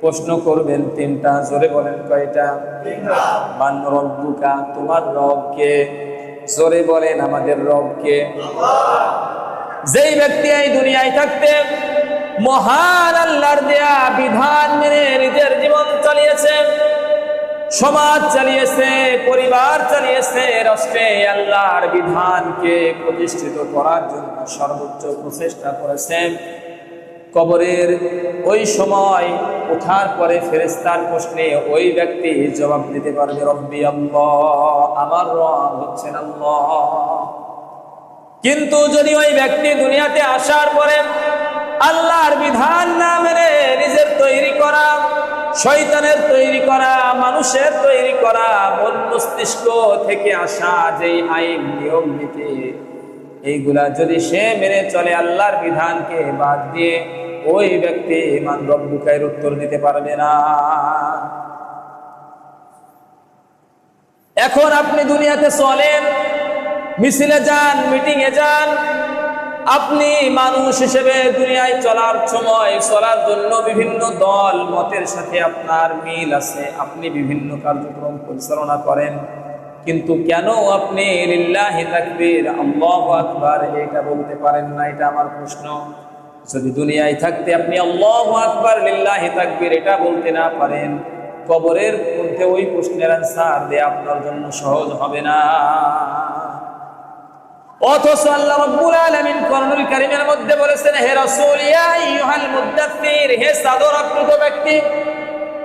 প্রশ্ন করবেন তিনটা, জোরে বলেন কয়টা? মান রব্বুকা, তোমার রবকে। জোরে বলেন আমাদের রবকে। যেই ব্যক্তি এই দুনিয়ায় থাকতে মহান আল্লাহর দেয়া বিধান মেনে নিজের জীবন চালিয়েছে, সমাজ চালিয়েছে, পরিবার চালিয়েছে, রাষ্ট্রে আল্লাহর বিধানকে প্রতিষ্ঠিত করার জন্য সর্বোচ্চ প্রচেষ্টা করেছেন কবরের ওই সময় ওঠার পরে ফেরেস্তার প্রশ্নে ওই ব্যক্তি জবাব দিতে পারবে, রব্বি আল্লাহ, আমার রব হচ্ছেন আল্লাহ। কিন্তু যদি ওই ব্যক্তি দুনিয়াতে আসার পরে আল্লাহর বিধান না মেনে নিজের তৈরি করা, শয়তানের তৈরি করা, মানুষের তৈরি করা মন মস্তিষ্ক থেকে আসা যেই আইন, নিয়ম, নীতি, এইগুলা যদি সে মেনে চলে আল্লাহর বিধানকে বাদ দিয়ে ওই ব্যক্তি ইমান রব্বুকায়ের উত্তর দিতে পারবে না। এখন আপনি দুনিয়াতে চলেন, মিছিলে যান মিটিং এ যান, আপনি মানুষ হিসেবে দুনিয়ায় চলার সময়, চলার জন্য বিভিন্ন দল, মতের সাথে আপনার মিল আছে। আপনি বিভিন্ন কার্যক্রম পরিচালনা করেন, কিন্তু কেন আপনি লিল্লাহি তাকবীর এটা বলতে পারেন না? এটা আমার প্রশ্ন। যদি দুনিয়ায় থাকতে আপনি আল্লাহু আকবার, লিল্লাহি তাকবীর, এটা বলতে না পারেন, কবরের মধ্যে ওই প্রশ্নের আনসার দেয়া আপনার জন্য সহজ হবে না। অথচ আল্লাহ রাব্বুল আলামিন কোরআনুল কারীমের মধ্যে বলেছেন, হে রাসূল, ইয়া আইয়ুহাল হে আবৃত ব্যক্তি,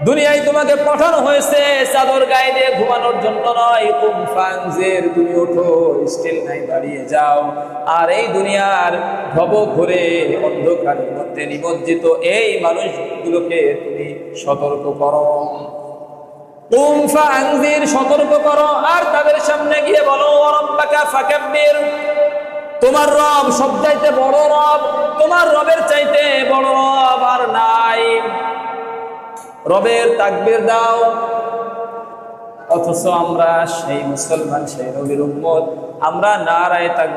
দুনিয়ায় তোমাকে পাঠানো হয়েছে চাদর গায়ে দিয়ে ঘুমানোর জন্য নয়। তুমি ওঠো স্টিল নাই, দাঁড়িয়ে যাও। আর এই দুনিয়ার ভব ঘুরে অন্ধকারের মধ্যে নিমজ্জিত এই মানুষগুলোকে তুমি সতর্ক করো। সতর্ক করো। আর তাদের সামনে গিয়ে বলো তোমার রব সব চাইতে বড় রব, তোমার রবের চাইতে বড় রব আর নাই। রবের তাকবীর দাও অথচ আমরা সেই মুসলমান সেই নবীর উম্মত। আমরা নারায় তাকবীর